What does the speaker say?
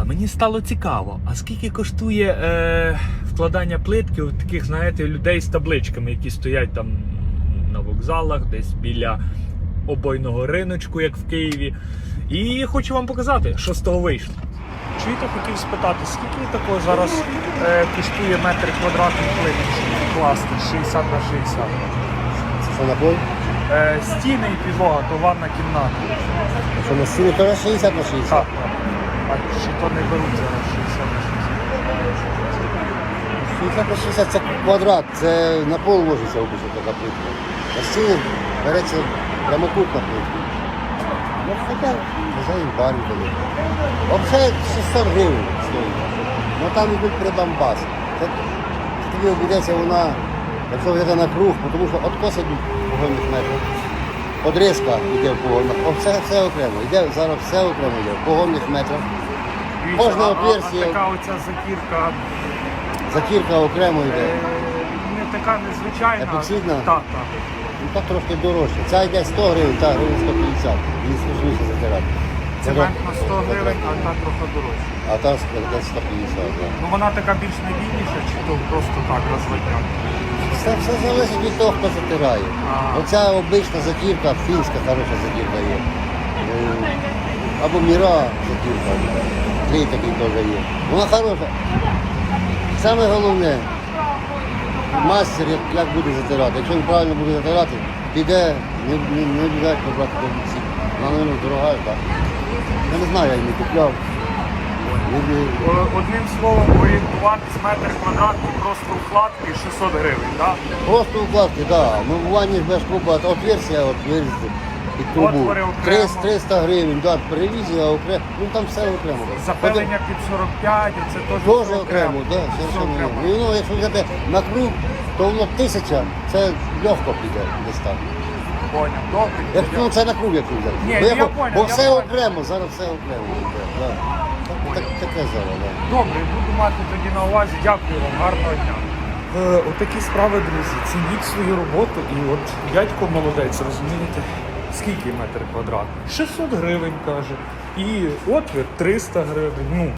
А мені стало цікаво, а скільки коштує е, вкладання плитки у таких, знаєте, людей з табличками, які стоять там на вокзалах, десь біля обойного риночку, як в Києві. І хочу вам показати, що з того вийшло. Чуєте, хотів спитати, скільки такого зараз е, коштує метр квадратний плитки класти 60 на 60? Це що на? Е, стіни і підлога, то ванна кімната. Що на стіні теж 60 на 60? Так. А чи то не беруть зараз 60 на 60? 60 на 60 це квадрат, це на пол ложиться обычно така плитка. На стіні береться прямокутна плитка. Ну, хоча хазяїн барі дали. Взагалі 600 гривень стоїть. Ну там йдуть прибамбаси. Це, тобі обійдеться вона, якщо взяти на круг, тому що откоси йдуть погонних метрів. Подрізка йде в погонах. Все, все окремо. Йде зараз все окремо йде. В погонних метрах. Дивіться, Кожна а- а- отверстие- така оця закірка Затірка окремо е, йде. не така незвичайна. Епоксидна? Так, так. Ну так трошки дорожче. Ця йде 100 гривень, та гривень 150. Її скучніше затирати. Цемент на 100 гривень, а та трохи дорожча. А та десь 150, так. Ну вона така більш надійніша, чи то просто так розводняк? Все, все залежить від того, хто затирає. Оця обична затірка, фінська хороша затірка є. Е, Або міра затірка. Клей такий теж є. Вона хороша. Саме головне, мастер як, як буде затирати. Якщо він правильно буде затирати, піде, не, не, не обов'язково брати до. Вона, мабуть, дорога, так. Я не знаю, я її не купляв. Одним словом, орієнтуватись метр квадратний просто вкладки 600 гривень, так? Просто укладки, да. Ми в ванні ж без от отверстия от вирізати під трубу. Отвори окремо. 300, 300 гривень, да, ревізія окремо. Ну там все окремо. Запилення під 45, це теж Теж окремо, да, Все совершенно окремо. вірно. І якщо взяти на круг, то воно тисяча, це легко піде десь так. Поняв, добре. Як, ну це на круг, якщо взяти. Ні, бо, я поняв, бо я все поняв. окремо, зараз все окремо. йде, Да. Так, так, таке зараз, да. Добре, буду мати тоді на увазі. Дякую вам, гарного дня. Е, отакі справи, друзі. Цініть свою роботу і от дядько молодець, розумієте? Скільки метр квадратний? 600 гривень каже. І отвір 300 гривень. Ну,